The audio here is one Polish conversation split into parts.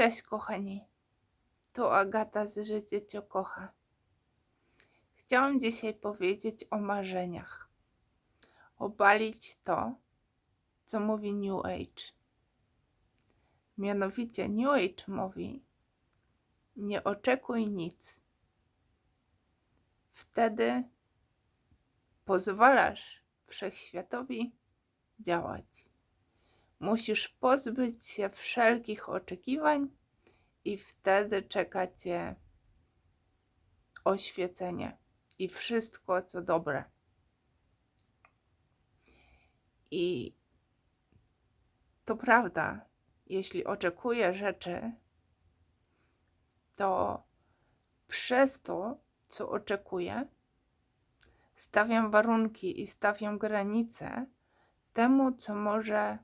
Cześć kochani, tu Agata z Życie Cię kocha. Chciałam dzisiaj powiedzieć o marzeniach. Obalić to, co mówi New Age. Mianowicie New Age mówi nie oczekuj nic. Wtedy pozwalasz wszechświatowi działać. Musisz pozbyć się wszelkich oczekiwań i wtedy czeka cię oświecenie i wszystko, co dobre. I to prawda, jeśli oczekuję rzeczy, to przez to, co oczekuję, stawiam warunki i stawiam granice temu, co może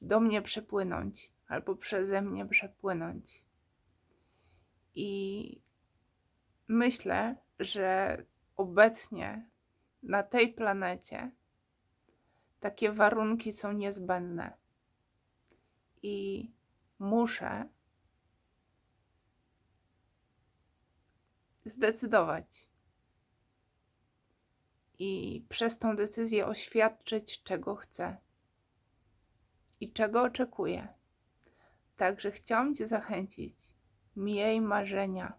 do mnie przepłynąć albo przeze mnie przepłynąć. I myślę, że obecnie na tej planecie takie warunki są niezbędne. I muszę zdecydować i przez tą decyzję oświadczyć, czego chcę i czego oczekuję. Także chciałam Cię zachęcić. Miej marzenia.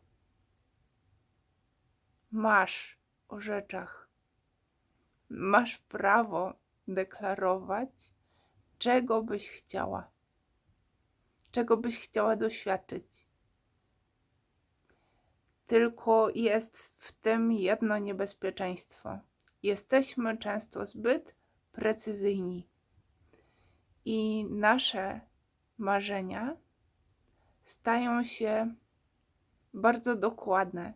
Masz o rzeczach. Masz prawo deklarować, czego byś chciała. Czego byś chciała doświadczyć. Tylko jest w tym jedno niebezpieczeństwo. Jesteśmy często zbyt precyzyjni i nasze marzenia stają się bardzo dokładne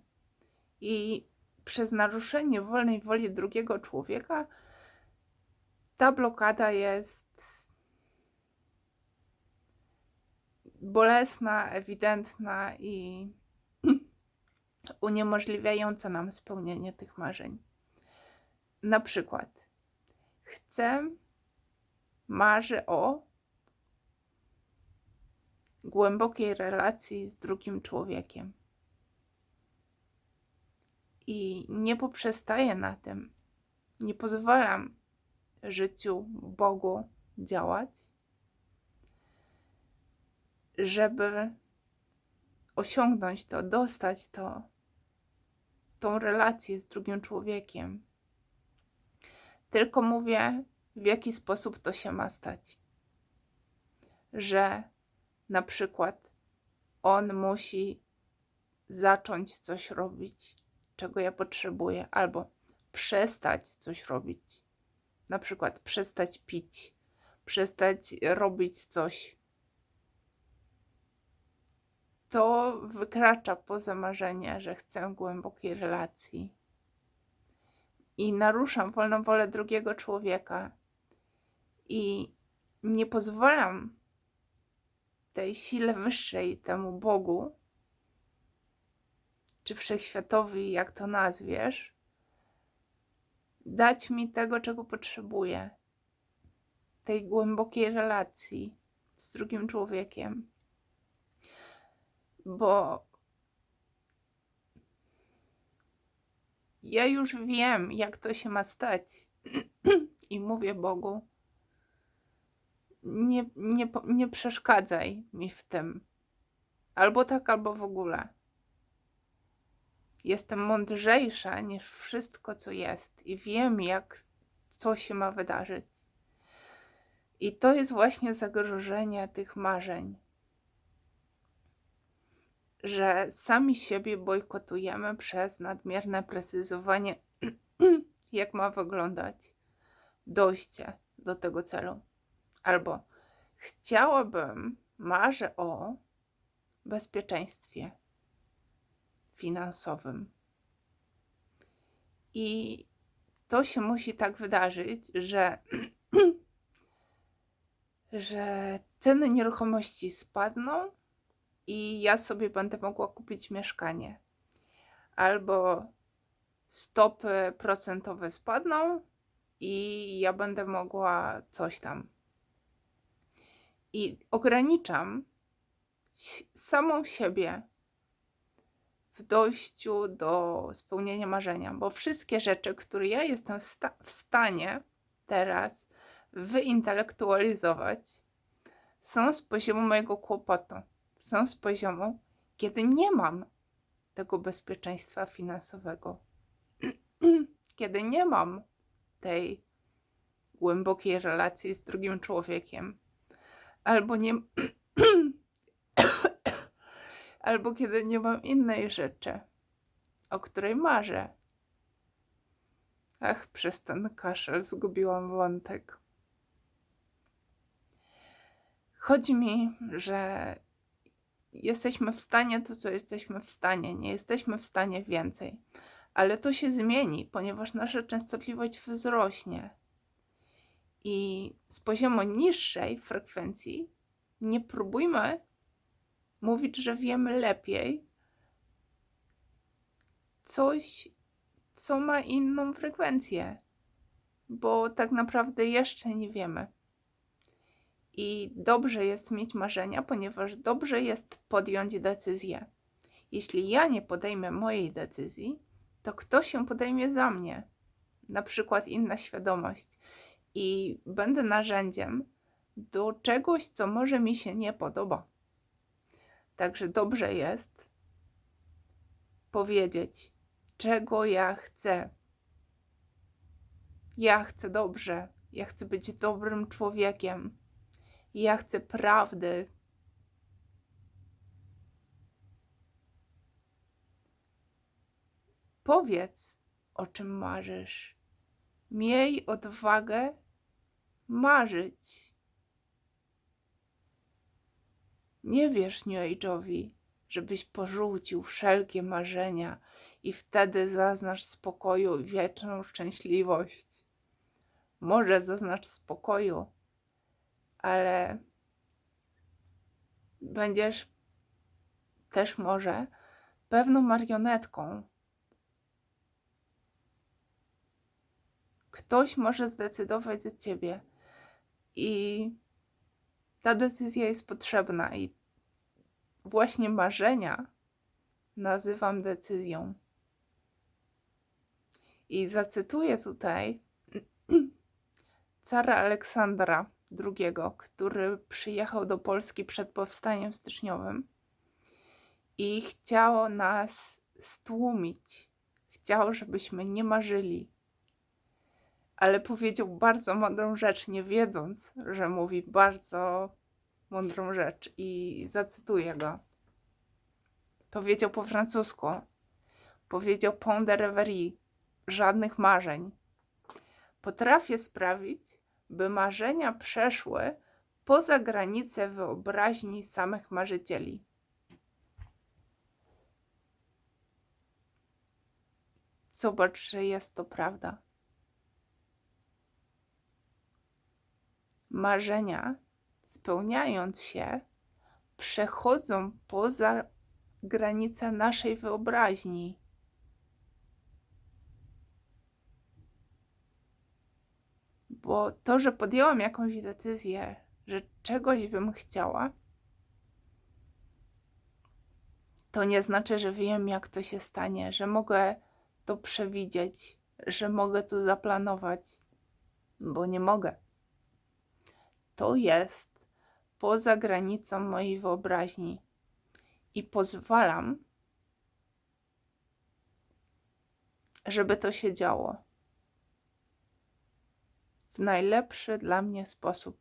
i przez naruszenie wolnej woli drugiego człowieka ta blokada jest bolesna, ewidentna i uniemożliwiająca nam spełnienie tych marzeń. Na przykład, chcę marzy o głębokiej relacji z drugim człowiekiem. I nie poprzestaję na tym. Nie pozwalam życiu Bogu działać, żeby osiągnąć to, dostać to, tą relację z drugim człowiekiem. Tylko mówię, w jaki sposób to się ma stać. Że na przykład on musi zacząć coś robić, czego ja potrzebuję, albo przestać coś robić. Na przykład przestać pić, przestać robić coś. To wykracza poza marzenie, że chcę głębokiej relacji i naruszam wolną wolę drugiego człowieka i nie pozwalam tej sile wyższej, temu Bogu, czy wszechświatowi, jak to nazwiesz, dać mi tego, czego potrzebuję, tej głębokiej relacji z drugim człowiekiem. Bo ja już wiem, jak to się ma stać. I mówię Bogu, nie, nie, nie przeszkadzaj mi w tym. Albo tak, albo w ogóle. Jestem mądrzejsza niż wszystko, co jest, i wiem, jak co się ma wydarzyć. I to jest właśnie zagrożenie tych marzeń, że sami siebie bojkotujemy przez nadmierne precyzowanie, jak ma wyglądać dojście do tego celu. Albo chciałabym, marzę o bezpieczeństwie finansowym. I to się musi tak wydarzyć, że, że ceny nieruchomości spadną i ja sobie będę mogła kupić mieszkanie. Albo stopy procentowe spadną i ja będę mogła coś tam i ograniczam samą siebie w dojściu do spełnienia marzenia, bo wszystkie rzeczy, które ja jestem sta- w stanie teraz wyintelektualizować, są z poziomu mojego kłopotu, są z poziomu, kiedy nie mam tego bezpieczeństwa finansowego, kiedy nie mam tej głębokiej relacji z drugim człowiekiem, albo nie. albo kiedy nie mam innej rzeczy, o której marzę. Ach, przez ten kaszel zgubiłam wątek. Chodzi mi, że jesteśmy w stanie to, co jesteśmy w stanie, nie jesteśmy w stanie więcej. Ale to się zmieni, ponieważ nasza częstotliwość wzrośnie. I z poziomu niższej frekwencji nie próbujmy mówić, że wiemy lepiej coś, co ma inną frekwencję, bo tak naprawdę jeszcze nie wiemy. I dobrze jest mieć marzenia, ponieważ dobrze jest podjąć decyzję. Jeśli ja nie podejmę mojej decyzji, to kto się podejmie za mnie? Na przykład inna świadomość. I będę narzędziem do czegoś, co może mi się nie podoba. Także dobrze jest powiedzieć, czego ja chcę. Ja chcę dobrze, ja chcę być dobrym człowiekiem, ja chcę prawdy. Powiedz, o czym marzysz. Miej odwagę marzyć. Nie wierz New Age'owi, żebyś porzucił wszelkie marzenia i wtedy zaznasz spokoju i wieczną szczęśliwość. Może zaznacz spokoju, ale będziesz też może pewną marionetką. Ktoś może zdecydować za ciebie i ta decyzja jest potrzebna i właśnie marzenia nazywam decyzją. I zacytuję tutaj cara Aleksandra II, który przyjechał do Polski przed powstaniem styczniowym i chciał nas stłumić. Chciał, żebyśmy nie marzyli. Ale powiedział bardzo mądrą rzecz, nie wiedząc, że mówi bardzo mądrą rzecz. I zacytuję go. Powiedział po francusku. Powiedział Pont de Reverie. Żadnych marzeń. Potrafię sprawić, by marzenia przeszły poza granice wyobraźni samych marzycieli. Zobacz, że jest to prawda. Marzenia, spełniając się, przechodzą poza granice naszej wyobraźni. Bo to, że podjęłam jakąś decyzję, że czegoś bym chciała, to nie znaczy, że wiem, jak to się stanie, że mogę to przewidzieć, że mogę to zaplanować, bo nie mogę. To jest poza granicą mojej wyobraźni i pozwalam, żeby to się działo w najlepszy dla mnie sposób.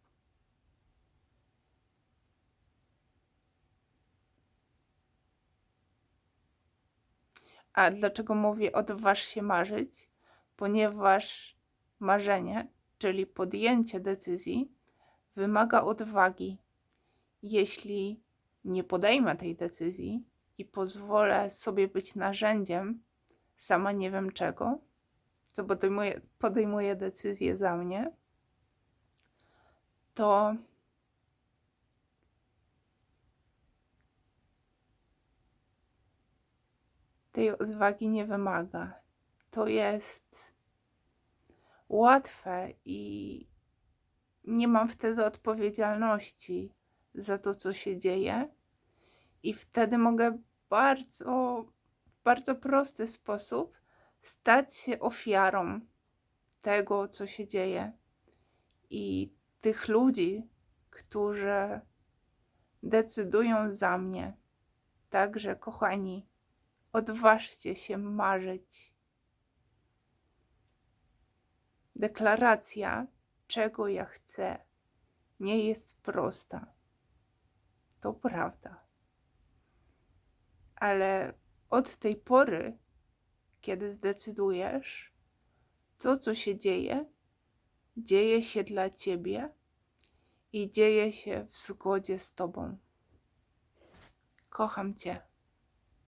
A dlaczego mówię odważ się marzyć? Ponieważ marzenie, czyli podjęcie decyzji, wymaga odwagi. Jeśli nie podejmę tej decyzji i pozwolę sobie być narzędziem, sama nie wiem czego, co podejmuje, podejmuje decyzję za mnie, to tej odwagi nie wymaga. To jest łatwe i nie mam wtedy odpowiedzialności za to, co się dzieje. I wtedy mogę bardzo, w bardzo prosty sposób stać się ofiarą tego, co się dzieje. I tych ludzi, którzy decydują za mnie. Także, kochani, odważcie się marzyć. Deklaracja, czego ja chcę, nie jest prosta. To prawda. Ale od tej pory, kiedy zdecydujesz, to, co się dzieje, dzieje się dla ciebie i dzieje się w zgodzie z tobą. Kocham cię.